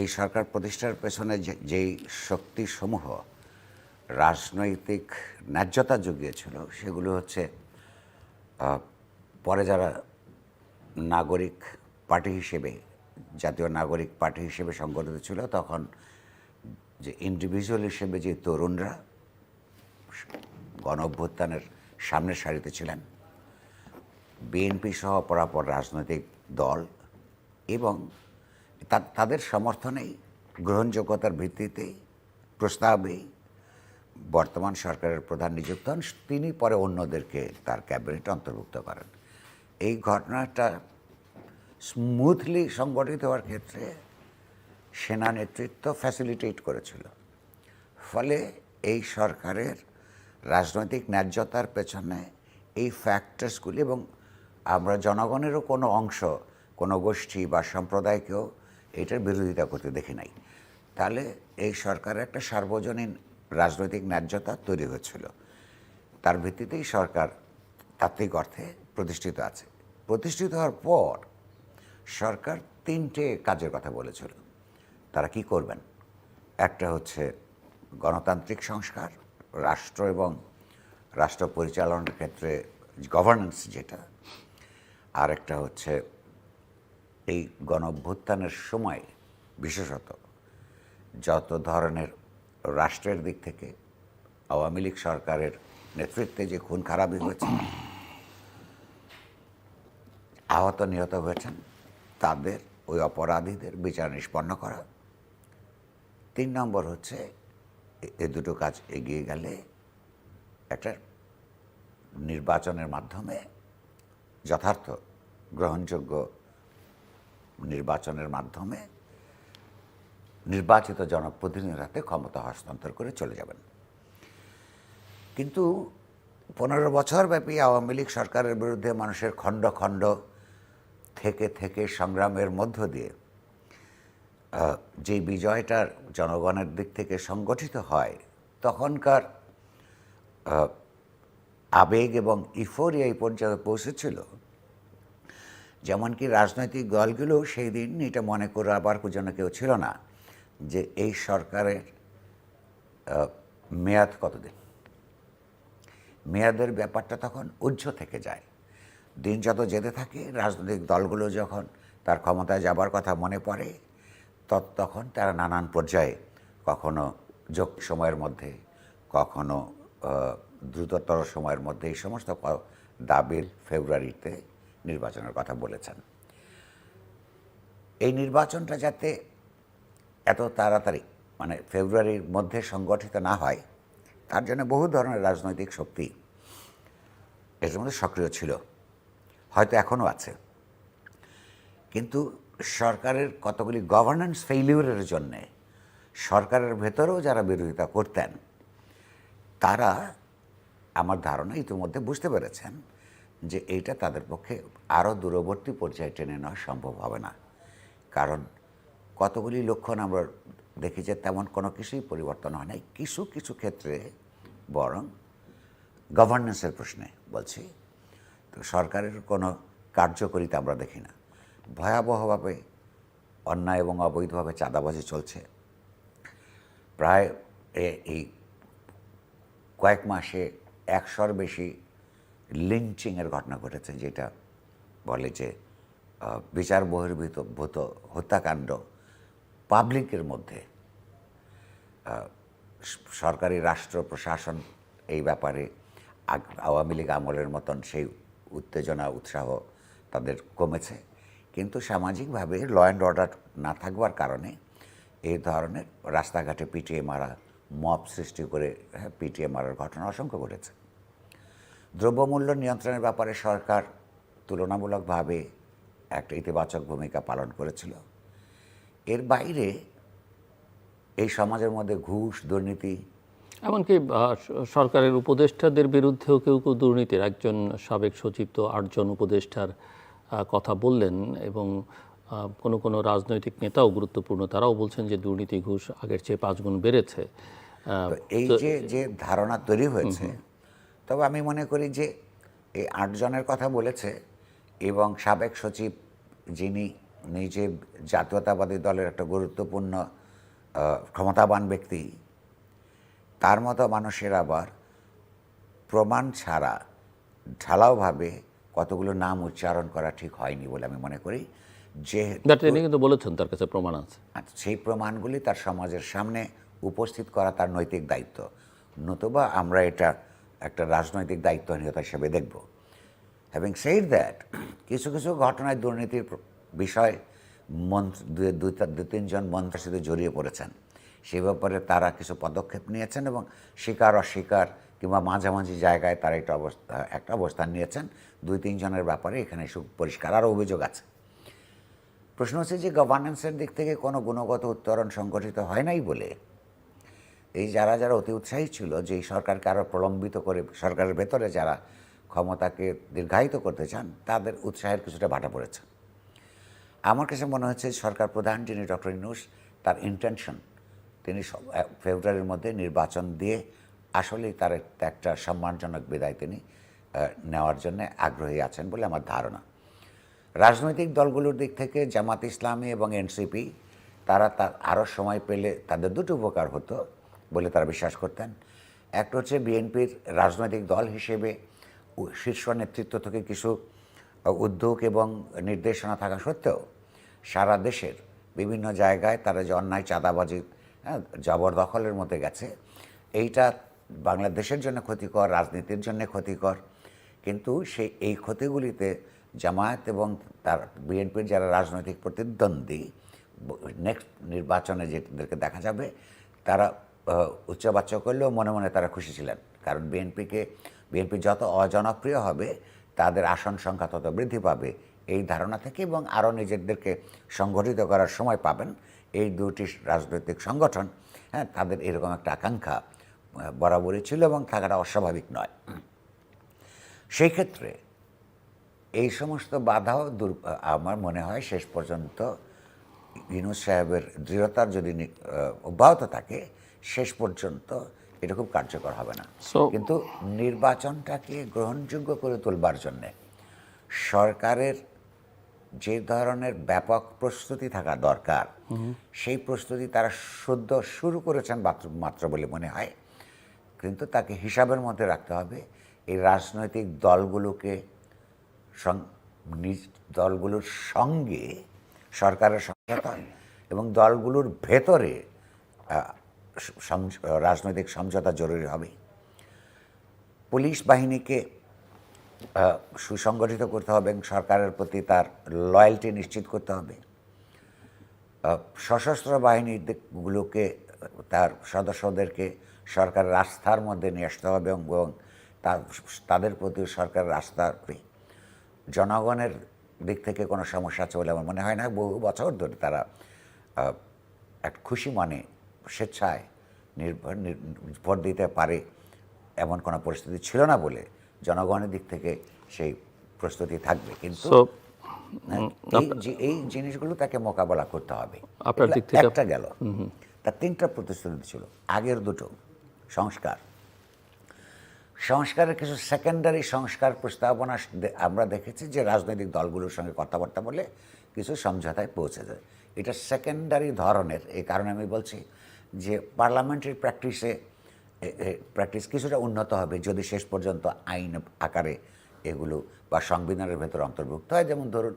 এই সরকার প্রতিষ্ঠার পেছনে যে, যেই শক্তিসমূহ রাজনৈতিক ন্যায্যতা জুগিয়েছিল, সেগুলো হচ্ছে পরে যারা নাগরিক পার্টি হিসেবে, জাতীয় নাগরিক পার্টি হিসেবে সংগঠিত ছিল, তখন যে ইন্ডিভিজুয়াল হিসেবে যে তরুণরা গণ অভ্যুত্থানের সামনের সারিতে ছিলেন, বিএনপি সহ পরাপর রাজনৈতিক দল এবং তাদের সমর্থনেই গ্রহণযোগ্যতার ভিত্তিতেই প্রস্তাবেই বর্তমান সরকারের প্রধান নিযুক্ত হন। তিনি পরে অন্যদেরকে তার ক্যাবিনেট অন্তর্ভুক্ত করেন। এই ঘটনাটা স্মুথলি সংগঠিত হওয়ার ক্ষেত্রে সেনা নেতৃত্ব ফ্যাসিলিটেট করেছিল। ফলে এই সরকারের রাজনৈতিক ন্যায্যতার পেছনে এই ফ্যাক্টরসগুলি এবং আমরা জনগণেরও কোনো অংশ, কোনো গোষ্ঠী বা সম্প্রদায়কেও এটার বিরোধিতা করতে দেখি নাই। তাহলে এই সরকারের একটা সার্বজনীন রাজনৈতিক ন্যায্যতা তৈরি হয়েছিল। তার ভিত্তিতেই সরকার তাত্ত্বিক অর্থে প্রতিষ্ঠিত আছে। প্রতিষ্ঠিত হওয়ার পর সরকার তিনটে কাজের কথা বলেছিল। তারা কি করবেন? একটা হচ্ছে গণতান্ত্রিক সংস্কার, রাষ্ট্র এবং রাষ্ট্র পরিচালনার ক্ষেত্রে গভর্নেন্স যেটা। আর একটা হচ্ছে এই গণ অভ্যুত্থানের সময় বিশেষত যত ধরনের রাষ্ট্রের দিক থেকে আওয়ামী লীগ সরকারের নেতৃত্বে যে খুন খারাপই হয়েছে, আহত নিহত হয়েছেন, তাদের ওই অপরাধীদের বিচার নিষ্পন্ন করা। তিন নম্বর হচ্ছে এ- এ দুটো কাজ এগিয়ে গেলে একটা নির্বাচনের মাধ্যমে যথার্থ গ্রহণযোগ্য নির্বাচনের মাধ্যমে নির্বাচিত জনপ্রতিনিধির হাতে ক্ষমতা হস্তান্তর করে চলে যাবেন। কিন্তু পনেরো বছর ব্যাপী আওয়ামী লীগ সরকারের বিরুদ্ধে মানুষের খণ্ড খণ্ড থেকে থেকে সংগ্রামের মধ্য দিয়ে যে বিজয়টার জনগণের দিক থেকে সংগঠিত হয়, তখনকার আবেগ এবং ইফোরিয়া এই পর্যায়ে পৌঁছেছিল যেমন কি রাজনৈতিক দলগুলো সেই দিন এটা মনে করে আবার যেন কেউ ছিল না যে এই সরকারের মেয়াদ কতদিন? মেয়াদের ব্যাপারটা তখন উজ্জ্ব থেকে যায়। দিন যত যেতে থাকে, রাজনৈতিক দলগুলো যখন তার ক্ষমতায় যাবার কথা মনে পড়ে, তত- তখন তারা নানান পর্যায়ে কখনো যোগ সময়ের মধ্যে, কখনো দ্রুততর সময়ের মধ্যে এই সমস্ত দাবির ফেব্রুয়ারিতে নির্বাচনের কথা বলেছেন। এই নির্বাচনটা যাতে এত তাড়াতাড়ি মানে ফেব্রুয়ারির মধ্যে সংগঠিত না হয়, তার জন্য বহু ধরনের রাজনৈতিক শক্তি এর মধ্যে সক্রিয় ছিল, হয়তো এখনও আছে। কিন্তু সরকারের কতগুলি গভর্নেন্স ফেইলিউরের জন্যে সরকারের ভেতরেও যারা বিরোধিতা করতেন, তারা আমার ধারণা ইতিমধ্যে বুঝতে পেরেছেন যে এইটা তাদের পক্ষে আরও দূরবর্তী পর্যায়ে টেনে নেওয়া সম্ভব হবে না। কারণ কতগুলি লক্ষণ আমরা দেখি যে তেমন কোনো কিছুই পরিবর্তন হয় নাই। কিছু কিছু ক্ষেত্রে বরং গভর্নেন্সের প্রশ্নে বলছি, তো সরকারের কোনো কার্যকরিতা আমরা দেখি না। ভয়াবহভাবে অন্যায় এবং অবৈধভাবে চাঁদাবাজি চলছে। প্রায় এই কয়েক মাসে একশোর বেশি লিঞ্চিংয়ের ঘটনা ঘটেছে, যেটা বলে যে বিচার বহির্ভূত ভূত হত্যাকাণ্ড পাবলিকের মধ্যে। সরকারি রাষ্ট্র প্রশাসন এই ব্যাপারে আওয়ামী লীগ আমলের মতন সেই উত্তেজনা উৎসাহ তাদের কমেছে। কিন্তু সামাজিকভাবে ল অ্যান্ড অর্ডার না থাকবার কারণে এই ধরনের রাস্তাঘাটে পিটিয়ে মারা মপ সৃষ্টি করে হ্যাঁ, পিটিয়ে মারার ঘটনা অসংখ্য ঘটেছে। দ্রব্যমূল্য নিয়ন্ত্রণের ব্যাপারে সরকার তুলনামূলকভাবে একটা ইতিবাচক ভূমিকা পালন করেছিল। এর বাইরে এই সমাজের মধ্যে ঘুষ দুর্নীতি এমনকি সরকারের উপদেষ্টাদের বিরুদ্ধেও কেউ কেউ দুর্নীতির একজন সাবেক সচিব তো আটজন উপদেষ্টার কথা বললেন এবং কোনো কোনো রাজনৈতিক নেতাও গুরুত্বপূর্ণ তারাও বলছেন যে দুর্নীতি ঘুষ আগের চেয়ে পাঁচ গুণ বেড়েছে। এই যে যে ধারণা তৈরি হয়েছে তবে আমি মনে করি যে এই আটজনের কথা বলেছে এবং সাবেক সচিব যিনি নিজে জাতীয়তাবাদী দলের একটা গুরুত্বপূর্ণ ক্ষমতাবান ব্যক্তি তার মতো মানুষের আবার প্রমাণ ছাড়া ঢালাওভাবে কতগুলো নাম উচ্চারণ করা ঠিক হয়নি বলে আমি মনে করি। যে তিনি কিন্তু বলেছেন তার কাছে প্রমাণ আছে। আচ্ছা, সেই প্রমাণগুলি তার সমাজের সামনে উপস্থিত করা তার নৈতিক দায়িত্ব। নতুবা আমরা এটা একটা রাজনৈতিক দায়িত্বহীনতা হিসেবে দেখব। হ্যাভিং সেইড দ্যাট কিছু কিছু ঘটনায় দুর্নীতির বিষয় মন্ত্র দুই দু তিনজন মন্ত্রীর সাথে জড়িয়ে পড়েছেন। সে ব্যাপারে তারা কিছু পদক্ষেপ নিয়েছেন এবং স্বীকার অস্বীকার কিংবা মাঝামাঝি জায়গায় তারা একটা অবস্থা, একটা অবস্থান নিয়েছেন। দুই, তিনজনের ব্যাপারে এখানে সু- পরিষ্কার আরও অভিযোগ আছে। প্রশ্ন হচ্ছে যে গভর্নেন্সের দিক থেকে কোনো গুণগত উত্তরণ সংগঠিত হয় নাই বলে? এই যারা যারা অতি উৎসাহী ছিল যে এই সরকারকে আরও প্রলম্বিত করে, সরকারের ভেতরে যারা ক্ষমতাকে দীর্ঘায়িত করতে চান, তাদের উৎসাহের কিছুটা ভাটা পড়েছে। আমার কাছে মনে হচ্ছে সরকার প্রধান যিনি ডক্টর ইনুস, তার ইন্টেনশন তিনি ফেব্রুয়ারির মধ্যে নির্বাচন দিয়ে আসলেই তার একটা- সম্মানজনক বিদায় তিনি নেওয়ার জন্য আগ্রহী আছেন বলে আমার ধারণা। রাজনৈতিক দলগুলোর দিক থেকে জামাত ইসলামী এবং এনসিপি, তারা তার আরও সময় পেলে তাদের দুটো উপকার হতো বলে তারা বিশ্বাস করতেন। একটা হচ্ছে বিএনপির রাজনৈতিক দল হিসেবে শীর্ষ নেতৃত্ব থেকে কিছু উদ্যোগ এবং নির্দেশনা থাকা সত্ত্বেও সারা দেশের বিভিন্ন জায়গায় তারা যে অন্যায় চাঁদাবাজি হ্যাঁ, জবরদখলের মধ্যে গেছে এইটা বাংলাদেশের জন্য ক্ষতিকর রাজনীতির জন্য ক্ষতিকর। কিন্তু সেই এই ক্ষতিগুলিতে জামায়াত এবং তার বিএনপির যারা রাজনৈতিক প্রতিদ্বন্দ্বী নেক্সট নির্বাচনে যেদেরকে দেখা যাবে তারা উচ্চবাচ্য করলেও মনে মনে তারা খুশি ছিলেন। কারণ বিএনপিকে বিএনপি যত অজনপ্রিয় হবে, তাদের আসন সংখ্যা তত বৃদ্ধি পাবে। এই ধারণা থেকে এবং আরও নিজেদেরকে সংগঠিত করার সময় পাবেন এই দুটি রাজনৈতিক সংগঠন। হ্যাঁ তাদের এরকম একটা আকাঙ্ক্ষা বরাবরই ছিল এবং থাকাটা অস্বাভাবিক নয়। সেই ক্ষেত্রে এই সমস্ত বাধাও দূর, আমার মনে হয় শেষ পর্যন্ত ইনুস সাহেবের দৃঢ়তার যদি অব্যাহত থাকে, শেষ পর্যন্ত এটা খুব কার্যকর হবে না। কিন্তু নির্বাচনটাকে গ্রহণযোগ্য করে তোলবার জন্যে সরকারের যে ধরনের ব্যাপক প্রস্তুতি থাকা দরকার সেই প্রস্তুতি তারা সদ্য শুরু করেছেন মাত্র বলে মনে হয়। কিন্তু তাকে হিসাবের মধ্যে রাখতে হবে এই রাজনৈতিক দলগুলোকে নিজ দলগুলোর সঙ্গে সরকারের সমঝোতা এবং দলগুলোর ভেতরে রাজনৈতিক সমঝোতা জরুরি হবে। পুলিশ বাহিনীকে সুসংগঠিত করতে হবে এবং সরকারের প্রতি তার লয়্যালটি নিশ্চিত করতে হবে। সশস্ত্র বাহিনীগুলোকে তার সদস্যদেরকে সরকারের আস্থার মধ্যে নিয়ে আসতে হবে এবং তাদের প্রতি সরকারের আস্থার জনগণের দিক থেকে কোনো সমস্যা আছে বলে আমার মনে হয় না। বহু বছর ধরে তারা এক খুশি মনে স্বেচ্ছায় নির্ভর ভোট দিতে পারে এমন কোনো পরিস্থিতি ছিল না বলে জনগণের দিক থেকে সেই প্রস্তুতি থাকবে। কিন্তু এই জিনিসগুলো তাকে মোকাবেলা করতে হবে। আপনার দিক থেকে- একটা গেল। তার তিনটা প্রতিশ্রুতি ছিল। আগের দুটো সংস্কার। সংস্কারের কিছু সেকেন্ডারি সংস্কার প্রস্তাবনা আমরা দেখেছি যে রাজনৈতিক দলগুলোর সঙ্গে কথাবার্তা বলে কিছু সমঝোতায় পৌঁছে যায়। এটা সেকেন্ডারি ধরনের এই কারণে আমি বলছি যে পার্লামেন্টারি প্র্যাকটিসে প্র্যাকটিস কিছুটা উন্নত হবে যদি শেষ পর্যন্ত আইন আকারে এগুলো বা সংবিধানের ভেতর অন্তর্ভুক্ত হয়। যেমন ধরুন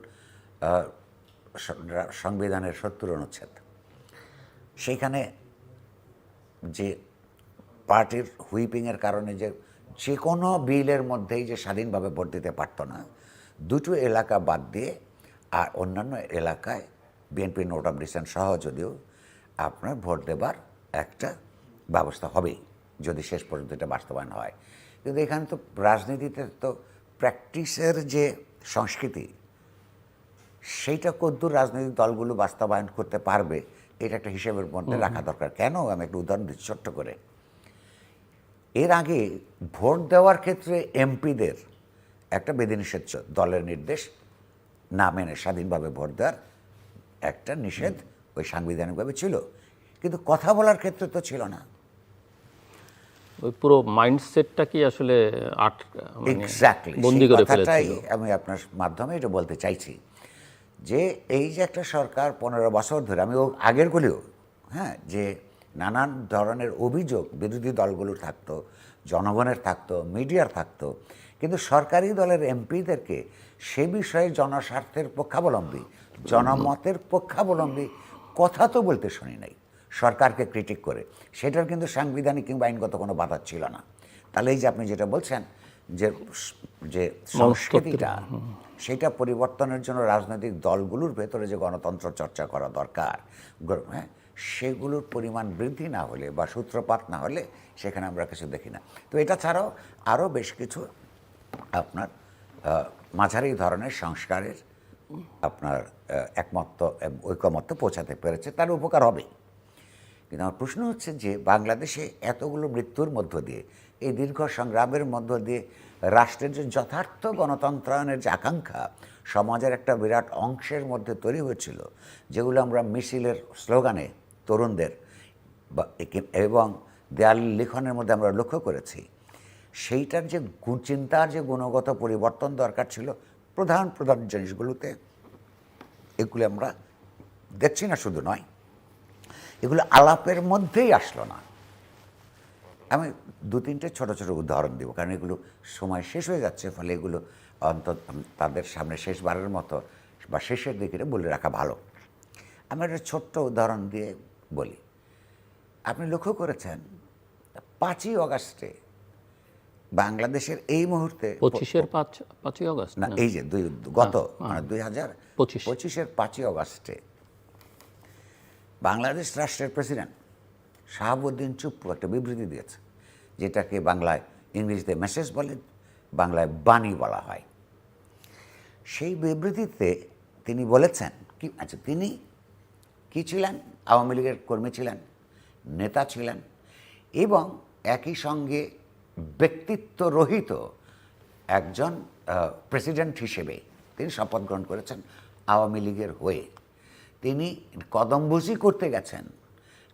সংবিধানের সত্তর অনুচ্ছেদ। সেইখানে যে পার্টির হুইপিংয়ের কারণে যে যে কোনো বিলের মধ্যেই যে স্বাধীনভাবে ভোট দিতে পারতো না, দুটো এলাকা বাদ দিয়ে আর অন্যান্য এলাকায় বিএনপি নোট অফ ডিসেন্ট সহ যদিও আপনার ভোট দেবার একটা ব্যবস্থা হবেই যদি শেষ পর্যন্ত এটা বাস্তবায়ন হয়। কিন্তু এখানে তো রাজনীতিতে তো প্র্যাকটিসের যে সংস্কৃতি সেইটা কদ্দূর রাজনৈতিক দলগুলো বাস্তবায়ন করতে পারবে এটা একটা হিসেবের মধ্যে রাখা দরকার। কেন? আমি একটা উদাহরণ দিচ্ছি ছোট্ট করে। এর আগে ভোট দেওয়ার ক্ষেত্রে এমপিদের একটা বিধিনিষেধ দলের নির্দেশ না মেনে স্বাধীনভাবে ভোট দেওয়ার একটা নিষেধ ওই সাংবিধানিকভাবে ছিল। কিন্তু কথা বলার ক্ষেত্রে তো ছিল না। ওই পুরো মাইন্ডসেটটা কি আসলে আট মানে এক্স্যাক্টলি বন্দি করে কথাটাই ফেলেছিল? আমি আপনার মাধ্যমে এটা বলতে চাইছি যে এই যে একটা সরকার পনেরো বছর ধরে আমি ও আগেরগুলিও হ্যাঁ যে নানান ধরনের অভিযোগ বিরোধী দলগুলোর থাকতো জনগণের থাকতো মিডিয়ার থাকতো কিন্তু সরকারি দলের এমপিদেরকে সে বিষয়ে জনস্বার্থের পক্ষাবলম্বী জনমতের পক্ষাবলম্বী কথা তো বলতে শুনি নাই। সরকারকে ক্রিটিক করে। সেটার কিন্তু সাংবিধানিক কিংবা আইনগত কোনো বাধা ছিল না। তাহলে এই যে আপনি যেটা বলছেন যে যে সংস্কৃতিটা সেটা পরিবর্তনের জন্য রাজনৈতিক দলগুলোর ভেতরে যে গণতন্ত্র চর্চা করা দরকার হ্যাঁ সেগুলোর পরিমাণ বৃদ্ধি না হলে বা সূত্রপাত না হলে সেখানে আমরা কিছু দেখি না। তো এটা ছাড়াও আরও বেশ কিছু আপনার মাঝারি ধরনের সংস্কারের আপনার এবং ঐকমত্য পৌঁছাতে পেরেছে, তার উপকার হবে। কিন্তু আমার প্রশ্ন হচ্ছে যে, বাংলাদেশে এতগুলো মৃত্যুর মধ্য দিয়ে, এই দীর্ঘ সংগ্রামের মধ্য দিয়ে রাষ্ট্রের যে যথার্থ গণতন্ত্রায়নের যে আকাঙ্ক্ষা, সমাজের একটা বিরাট অংশের মধ্যে তৈরি হয়েছিল, যেগুলো আমরা মিছিলের স্লোগানে, তরুণদের এবং দেয়াল লিখনের মধ্যে আমরা লক্ষ্য করেছি, সেইটার যে চিন্তার যে গুণগত পরিবর্তন দরকার ছিল প্রধান প্রধান জিনিসগুলোতে এগুলো আমরা দেখছি না, শুধু নয়। এগুলো আলাপের মধ্যেই আসলো না। আমি দু, তিনটে ছোট ছোট উদাহরণ দিব, কারণ এগুলো সময় শেষ হয়ে যাচ্ছে, ফলে এগুলো অন্তত তাদের সামনে শেষবারের মতো বা শেষের দিকে বলে রাখা ভালো। আমি একটা ছোট্ট উদাহরণ দিয়ে বলি। আপনি লক্ষ্য করেছেন, পাঁচই অগাস্টে বাংলাদেশের এই মুহূর্তে পঁচিশের পাঁচ পাঁচই আগস্ট না? এই যে দুই গত মানে দুই হাজার পঁচিশ। পঁচিশের পাঁচই অগাস্টে বাংলাদেশ রাষ্ট্রের প্রেসিডেন্ট শাহাবুদ্দিন চুপ্পু একটা বিবৃতি দিয়েছে যেটাকে বাংলায় ইংরেজিতে মেসেজ বলে বাংলায় বাণী বলা হয় সেই বিবৃতিতে তিনি বলেছেন কি আচ্ছা তিনি কি ছিলেন আওয়ামী লীগের কর্মী ছিলেন নেতা ছিলেন এবং একই সঙ্গে ব্যক্তিত্ব রহিত একজন প্রেসিডেন্ট হিসেবে তিনি শপথ গ্রহণ করেছেন আওয়ামী লীগের হয়ে। তিনি কদমবুজি করতে গেছেন,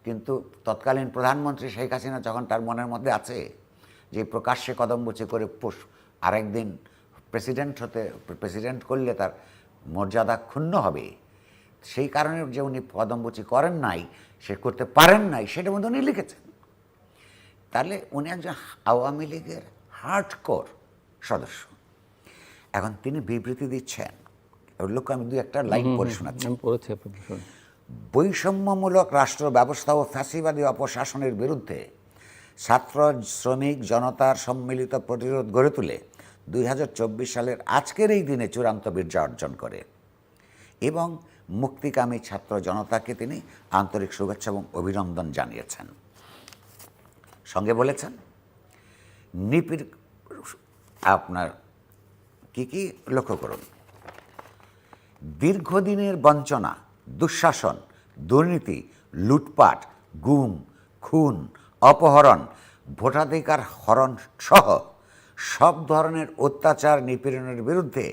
কিন্তু তৎকালীন প্রধানমন্ত্রী শেখ হাসিনা যখন তার মনের মধ্যে আছে যে প্রকাশ্যে কদমবুচি করে পুষ আরেকদিন প্রেসিডেন্ট হতে প্রেসিডেন্ট করলে তার মর্যাদা ক্ষুণ্ণ হবে। সেই কারণে যে উনি কদমবুচি করেন নাই, সে করতে পারেন নাই সেটার মধ্যে উনি লিখেছেন। তাহলে উনি একজন আওয়ামী লীগের হার্ডকোর সদস্য। এখন তিনি বিবৃতি দিচ্ছেন। ওর লোক আমি দু একটা লাইন পড়ে শোনাচ্ছি। বৈষম্যমূলক রাষ্ট্র ব্যবস্থা ও ফ্যাসিবাদী অপশাসনের বিরুদ্ধে ছাত্র শ্রমিক জনতার সম্মিলিত প্রতিরোধ গড়ে তুলে দুই হাজার চব্বিশ সালের আজকের এই দিনে চূড়ান্ত বীর্যা অর্জন করে। এবং মুক্তিকামী ছাত্র জনতাকে তিনি আন্তরিক শুভেচ্ছা এবং অভিনন্দন জানিয়েছেন। সঙ্গে বলেছেন। নিপির আপনার কি কি লক্ষ্য করুন? দীর্ঘদিনের বঞ্চনা, দুঃশাসন, দুর্নীতি, লুটপাট, গুম, খুন, অপহরণ, ভোটাধিকার হরণ সহ সব ধরনের অত্যাচার নিপীড়নের বিরুদ্ধে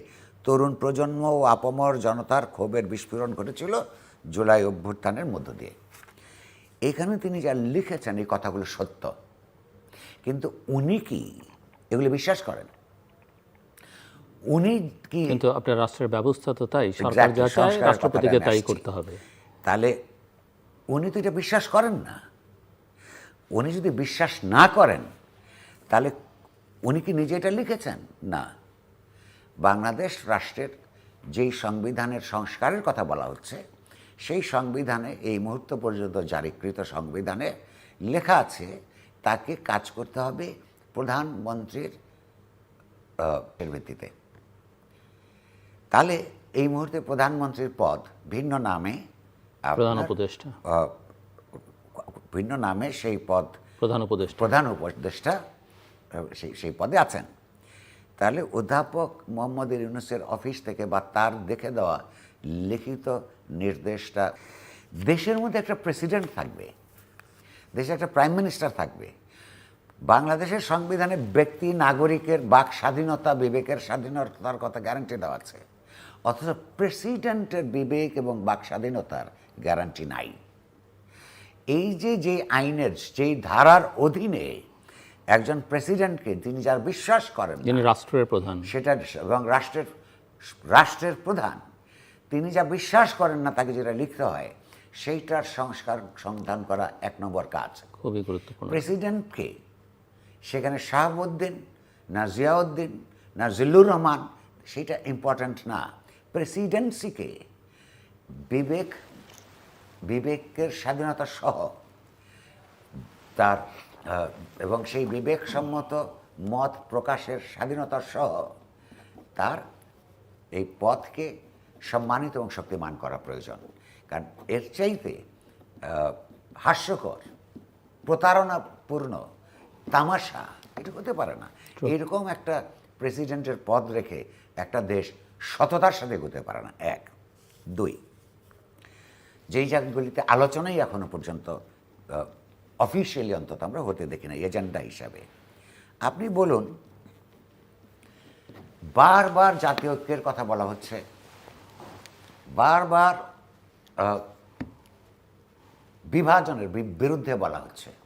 তরুণ প্রজন্ম ও আপমর জনতার ক্ষোভের বিস্ফোরণ ঘটেছিল জুলাই অভ্যুত্থানের মধ্য দিয়ে। এখানে তিনি যা লিখেছেন, এই কথাগুলো সত্য। কিন্তু উনি কি? এগুলো বিশ্বাস করেন। উনি কি? কিন্তু আপনার রাষ্ট্রের ব্যবস্থা তো তাই সরকার যা চায় রাষ্ট্রপতিকে তাই করতে হবে। তাহলে উনি তো এটা বিশ্বাস করেন না। উনি যদি বিশ্বাস না করেন তাহলে উনি কি নিজে এটা লিখেছেন? না। বাংলাদেশ রাষ্ট্রের যেই সংবিধানের সংস্কারের কথা বলা হচ্ছে সেই সংবিধানে এই মুহূর্ত পর্যন্ত জারিকৃত সংবিধানে লেখা আছে তাকে কাজ করতে হবে প্রধানমন্ত্রীর এর ভিত্তিতে। তাহলে এই মুহূর্তে প্রধানমন্ত্রীর পদ ভিন্ন নামে প্রধান উপদেষ্টা। ভিন্ন নামে সেই পদ প্রধান উপদেষ্টা। প্রধান উপদেষ্টা সেই সেই পদে আছেন। তাহলে অধ্যাপক মোহাম্মদ ইউনুসের অফিস থেকে বা তার দেখে দেওয়া লিখিত নির্দেশটা দেশের মধ্যে একটা প্রেসিডেন্ট থাকবে। দেশে একটা প্রাইম মিনিস্টার থাকবে। বাংলাদেশের সংবিধানে ব্যক্তি নাগরিকের বাক স্বাধীনতা বিবেকের স্বাধীনতার কথা গ্যারান্টি দেওয়া আছে। অথচ প্রেসিডেন্টের বিবেক এবং বাক স্বাধীনতার গ্যারান্টি নাই। এই যে যে আইনের যেই ধারার অধীনে একজন প্রেসিডেন্টকে তিনি যার বিশ্বাস করেন যিনি রাষ্ট্রের প্রধান। সেটা এবং রাষ্ট্রের রাষ্ট্রের প্রধান তিনি যা বিশ্বাস করেন না তাকে যেটা লিখতে হয় সেইটার সংস্কার সন্ধান করা এক নম্বর কাজ। খুবই গুরুত্বপূর্ণ। প্রেসিডেন্টকে সেখানে শাহাবুদ্দিন না জিয়াউদ্দিন না জিল্লুর রহমান সেটা ইম্পর্ট্যান্ট না। প্রেসিডেন্সিকে বিবেক বিবেকের স্বাধীনতা সহ তার এবং সেই বিবেকসম্মত মত প্রকাশের স্বাধীনতা সহ তার এই পথকে সম্মানিত এবং শক্তিমান করা প্রয়োজন। কারণ এর চাইতে হাস্যকর প্রতারণাপূর্ণ তামাশা এটা হতে পারে না। এরকম একটা প্রেসিডেন্টের পদ রেখে একটা দেশ সততার সাথে এগোতে পারে না। এক। দুই। যেই জায়গাগুলিতে আলোচনাই এখনও পর্যন্ত অফিসিয়ালি অন্তত আমরা হতে দেখি না এজেন্ডা হিসাবে। আপনি বলুন বারবার জাতীয় ঐক্যের কথা বলা হচ্ছে বারবার বিভাজনের বিরুদ্ধে বলা হচ্ছে।